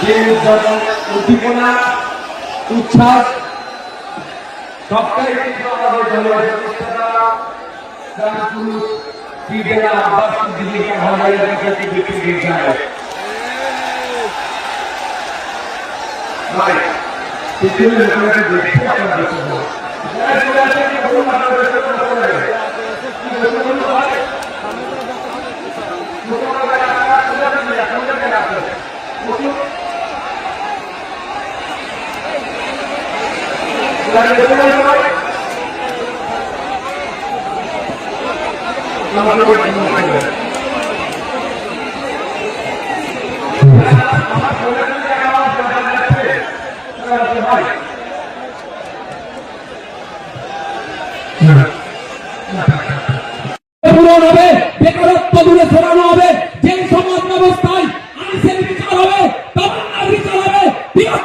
যে উদ্দীপনা উচ্ছ্বাস সবটাই কিন্তু আমাদের জনপ্রতিষ্ঠাতা পুরুষ ক্রীড়া আব্বাস দেখতে আপনারা দেখতে পূরণ হবে বেকারত্ব দূরে সরানো হবে যে সমাজ ব্যবস্থায় আইসের বিচার হবে তামান্নার বিচার হবে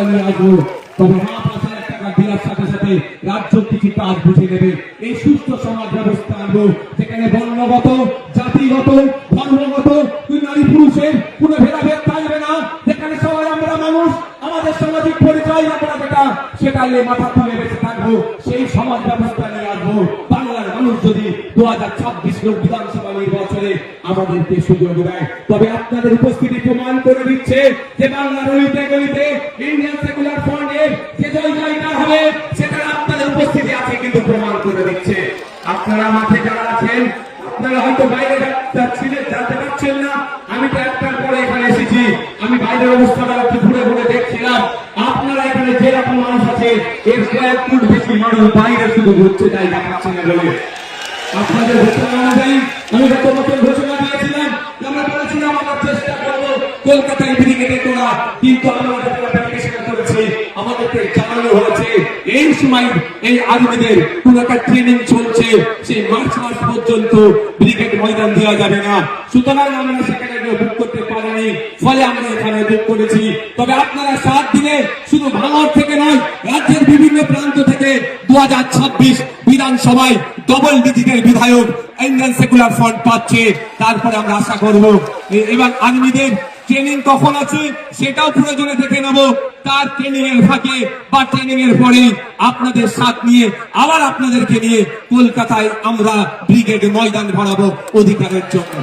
আমরা আসব তবে হ্যাঁ টাকা দেওয়ার সাথে সাথে রাজ্য কিছু কাজ বুঝে নেবে। এই সুস্থ সমাজ ব্যবস্থা আনব, যেখানে বর্ণগত, জাতিগত, ধর্মগত নারী পুরুষের কোনো ভেদাভেদ থাকবে না, যেখানে সবাই আমরা মানুষ, আমাদের সামাজিক পরিচয় আমরা যেটা, সেটা নিয়ে মাথা তুলে বেঁচে থাকব, সেই সমাজ ব্যবস্থা নিয়ে আসব। দু হাজার ছাব্বিশ বিধানসভা নির্বাচনে আমাদেরকে সুযোগ দেয়। তবে আপনাদের উপস্থিতি প্রমাণ করে দিচ্ছে যে বাংলার গলিতে গলিতে ইন্ডিয়ান সেকুলার ফ্রন্টের যে জয় হবে সেখানে আপনাদের উপস্থিতি আছে কিন্তু প্রমাণ করে দিচ্ছে। আপনারা মাঠে যারা আছেন, আপনারা হয়তো বাইরে যাচ্ছিলেন জানতে পারছেন না। আমি তো একটার পরে এখানে এসেছি। আমি বাইরের অবস্থাটা একটু ঘুরে ঘুরে দেখছিলাম। আপনারা এখানে যেরকম মানুষ আছে, এর কয়েক ফুট বেশি মানুষ বাইরে শুধু ঘুরছে, তাই দেখাচ্ছে না বলে আপনাদের ঘোষণা অনুযায়ী আমি গত ঘোষণা দিয়েছিলাম, আমরা বলেছিলাম আমরা চেষ্টা করব কলকাতায় ব্রিগেডে তোলা কিন্তু আমরা করেছি, আমাদেরকে জানানো হয়েছে। এই সময় এই কোন একটা ট্রেনিং চলছে, সেই পর্যন্ত ময়দান দেওয়া যাবে না। সুতরাং বুক করতে ফলে আমরা এখানে করেছি। তবে আপনারা সাত দিনে শুধু ভাঙড় থেকে নয় রাজ্যের বিভিন্ন প্রান্ত থেকে দু বিধানসভায় ডবল ডিজিটের বিধায়ক ইন্ডিয়ান সেকুলার ফ্রন্ট পাচ্ছে। তারপরে আমরা আশা করব এবং আর্মিদের ট্রেনিং কখন আছে সেটাও প্রয়োজনে দেখে নেব। তার ট্রেনিং এর ফাঁকে বা ট্রেনিং এর পরে আপনাদের সাথ নিয়ে আবার আপনাদেরকে নিয়ে কলকাতায় আমরা ব্রিগেড ময়দান বাড়াবো অধিকারের জন্য।